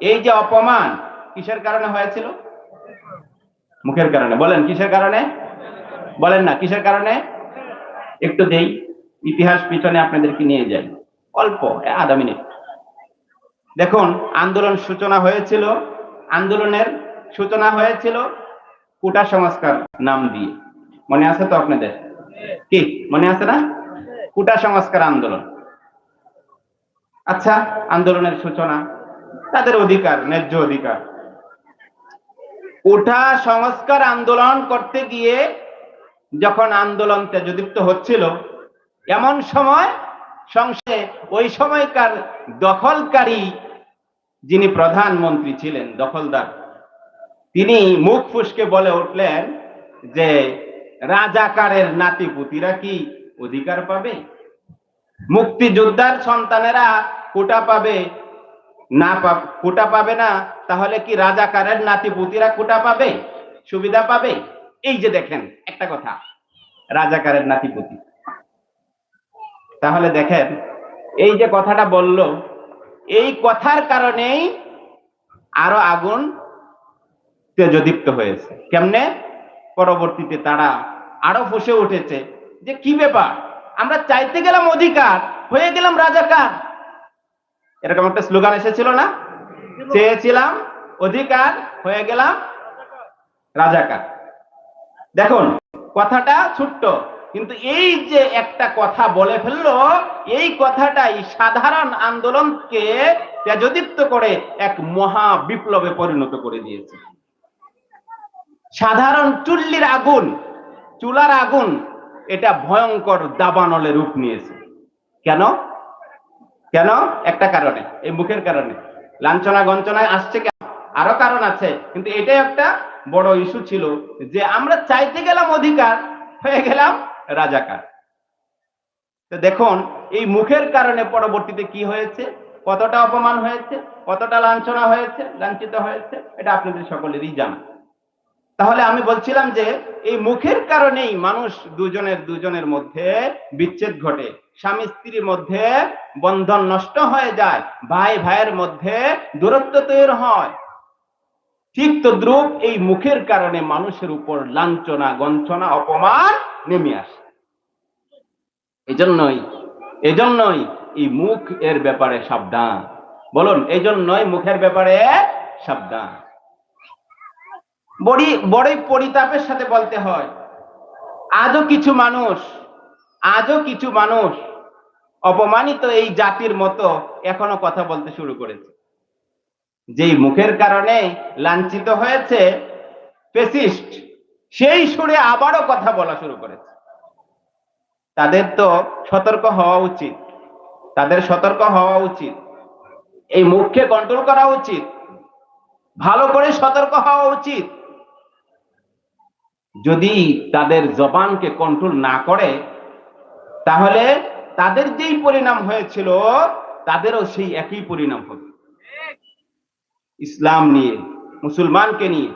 এই যে অপমান, কিসের কারণে হয়েছিল? মুখের কারণে। বলেন, কিসের কারণে? বলেন না, কিসের কারণে? একটু দেই, ইতিহাস পিছনে আপনাদেরকে নিয়ে যাই। অল্প আধা মিনিট। দেখুন, আন্দোলন সূচনা হয়েছিল, আন্দোলনের সূচনা হয়েছিল কুটা সংস্কার নাম দিয়ে। মনে আছে তো আপনাদের? কি? মনে আছে না? কুটা সংস্কার আন্দোলন। আচ্ছা আন্দোলনের সূচনা। তাদের অধিকার, ন্যায্য অধিকার। উঠা সংস্কার আন্দোলন করতে গিয়ে যখন আন্দোলন তেজদীপ্ত হচ্ছিল, এমন সময় সংসদে ওই সময়কার দখলকারী যিনি প্রধানমন্ত্রী ছিলেন, দখলদার, তিনি মুখ ফুসকে বলে উঠলেন যে, রাজাকারের নাতিপুতিরা কি অধিকার পাবে? মুক্তিযোদ্ধার সন্তানেরা কোটা পাবে? না কোটা পাবে না, তাহলে কি রাজাকারের নাতিপুতিরা কোটা পাবে? সুবিধা পাবে? এই যে দেখেন, একটা কথা, রাজাকারের নাতিপুতি। তাহলে দেখেন, এই যে কথাটা বলল, এই কথার কারণেই আরও আগুন তেজদীপ্ত হয়েছে। কেমনে? পরবর্তীতে তারা আরও ফুসে উঠেছে। যে কি ব্যাপার? আমরা চাইতে গেলাম অধিকার, হয়ে গেলাম রাজাকার। এরকম একটা স্লোগান এসেছিল না? চেয়েছিলাম অধিকার, হয়ে গেলাম রাজাকার। দেখুন, কথাটা ছোট্ট, কিন্তু এই যে একটা কথা বলে ফেলল, এই কথাটাই সাধারণ আন্দোলনকে তেজদীপ্ত করে এক মহা বিপ্লবে পরিণত করে দিয়েছে। সাধারণ চুল্লির আগুন, চুলার আগুন, এটা ভয়ঙ্কর দাবানলে রূপ নিয়েছে। কেন? কেন? একটা কারণে, এই মুখের কারণে। লাঞ্ছনা গঞ্চনায় আসছে কেন? আরও কারণ আছে, কিন্তু এটাই একটা বড় ইস্যু ছিল যে আমরা চাইতে গেলাম অধিকার, হয়ে গেলাম রাজাকার। দেখুন, এই মুখের কারণে পরবর্তীতে কি হয়েছে? কতটা অপমান হয়েছে? কতটা লাঞ্ছনা হয়েছে? লাঞ্ছিত হয়েছে? এটা আপনাদের সকলেরই জানা। তাহলে আমি বলছিলাম যে এই মুখের কারণেই মানুষ দুজনের দুজনের মধ্যে বিচ্ছেদ ঘটে। স্বামী স্ত্রীর মধ্যে বন্ধন নষ্ট হয়ে যায়, ভাই ভাইয়ের মধ্যে দূরত্ব তৈরি হয়। ঠিক তো দ্রুপ এই মুখের কারণে মানুষের উপর লাঞ্ছনা গঞ্চনা অপমান নেমে আসে। এজন্যই এজন্যই এই মুখ এর ব্যাপারে সাবধান। বলুন, এজন্যই মুখের ব্যাপারে সাবধান। বড়ি, বড়ই পরিতাপের সাথে বলতে হয়। আজও কিছু মানুষ, আজও কিছু মানুষ অপমানিত এই জাতির মতো এখনও কথা বলতে শুরু করেছে। যেই মুখের কারণে লাঞ্ছিত হয়েছে পেসিস্ট সেই সুরে আবারও কথা বলা শুরু করেছে। তাদের তো সতর্ক হওয়া উচিত। তাদের সতর্ক হওয়া উচিত। এই মুখকে কন্ট্রোল করা উচিত। ভালো করে সতর্ক হওয়া উচিত। যদি তাদের জবানকে কন্ট্রোল না করে, তাহলে তাদের যেই পরিণাম হয়েছিল, তাদেরও সেই একই পরিণাম হবে। ইসলাম নিয়ে, মুসলমানকে নিয়ে,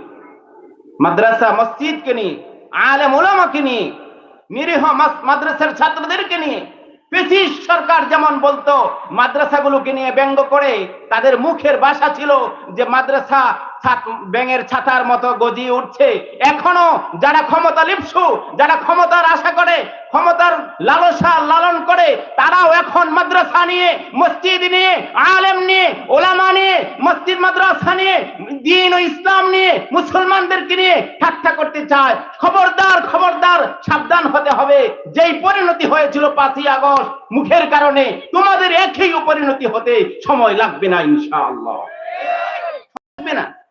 মাদ্রাসা, মসজিদকে নিয়ে, আলেম ওলামাকে নিয়ে, নিরীহ মাদ্রাসার ছাত্রদেরকে নিয়ে, ব্রিটিশ সরকার যেমন বলতো, মাদ্রাসাগুলোকে নিয়ে ব্যঙ্গ করে, তাদের মুখের ভাষা ছিল যে মাদ্রাসা ব্যাঙের ছাতার মতো গজিয়ে উঠছে। এখনও যারা ক্ষমতা লিপসু, যারা ক্ষমতার আশা করে, ক্ষমতার লালসা লালন করে, তারাও এখন মাদ্রাসা নিয়ে, মসজিদ নিয়ে, আলেম নিয়ে, ওলামা নিয়ে, মসজিদ, মাদ্রাসা নিয়ে, দিন ও ইসলাম নিয়ে, মুসলমানদেরকে নিয়ে ঠাট্টা করতে চায়। খবরদার খবরদার, সাবধান হতে হবে। যেই পরিণতি হয়েছিল পাঁচই আগস্ট, মুখের কারণে তোমাদের একই পরিণতি হতে সময় লাগবে না, ইনশাআল্লাহ। না।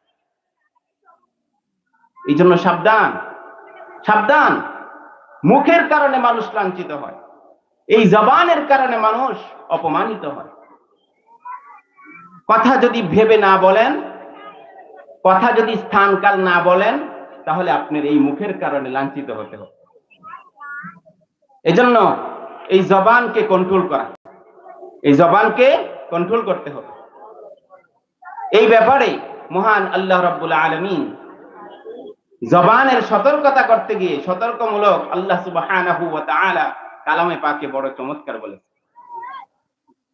এই জন্য সাবধান সাবধান। মুখের কারণে মানুষ লাঞ্ছিত হয়, এই জবানের কারণে মানুষ অপমানিত হয়। কথা যদি ভেবে না বলেন, কথা যদি স্থানকাল না বলেন, তাহলে আপনার এই মুখের কারণে লাঞ্ছিত হতে হবে। এজন্য এই জবানকে কন্ট্রোল করা, এই জবানকে কন্ট্রোল করতে হবে। এই ব্যাপারে মহান আল্লাহ রাব্বুল আলামিন জবানের সতর্কতা করতে গিয়ে সতর্কমূলক আল্লাহ সুবহানাহু ওয়া তাআলা কালামে পাকে বড় চমৎকার বলেছে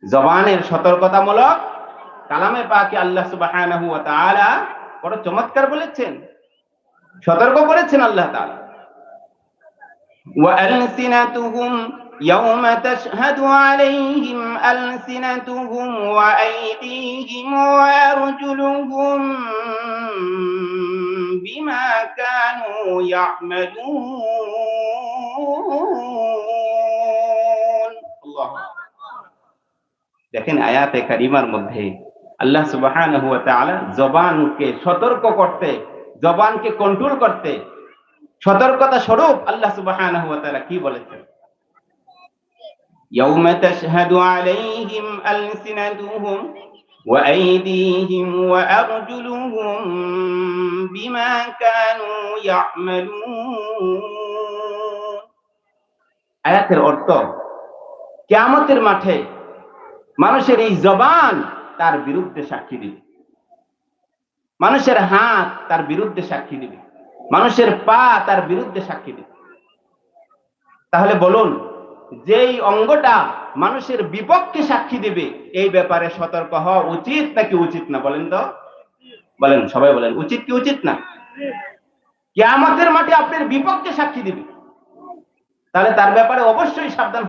জবানের সতর্কতামূলক কালামে পাকে আল্লাহ সুবহানাহু ওয়া তাআলা বড় চমৎকার বলেছেন সতর্ক করেছেন আল্লাহ তাআলা وألسنتهم يوم تشهد عليهم ألسنتهم وأيديهم وأرجلهم বিমা কানু ইয়ামালুন আল্লাহ দেখেন আয়াতে কারিমার মধ্যে আল্লাহ সুবহানাহু ওয়া তাআলা জবানকে সতর্ক করতে, জবানকে কন্ট্রোল করতে, সতর্কতা স্বরূপ আল্লাহ সুবহানাহু ওয়া তাআলা কি বলেছেন? ইয়াউমা তাশহাদু আলাইহিম আলসিনাতুহুম وأيديهم وأرجلهم بما كانوا يعملون আয়াতের অর্থ কিয়ামতের মাঠে মানুষের এই জবান তার বিরুদ্ধে সাক্ষী দিবে মানুষের হাত তার বিরুদ্ধে সাক্ষী দিবে মানুষের পা তার বিরুদ্ধে সাক্ষী দিবে তাহলে বলুন যেই অঙ্গটা মানুষের বিপক্ষে সাক্ষী দেবে। এই ব্যাপারে সতর্ক হওয়া উচিত নাকি উচিত না বলেন তো? বলেন, সবাই বলেন, উচিত কি উচিত না? কেয়ামতের মাঠে আপনার বিপক্ষে সাক্ষী দিবে। তাহলে তার ব্যাপারে অবশ্যই সাবধান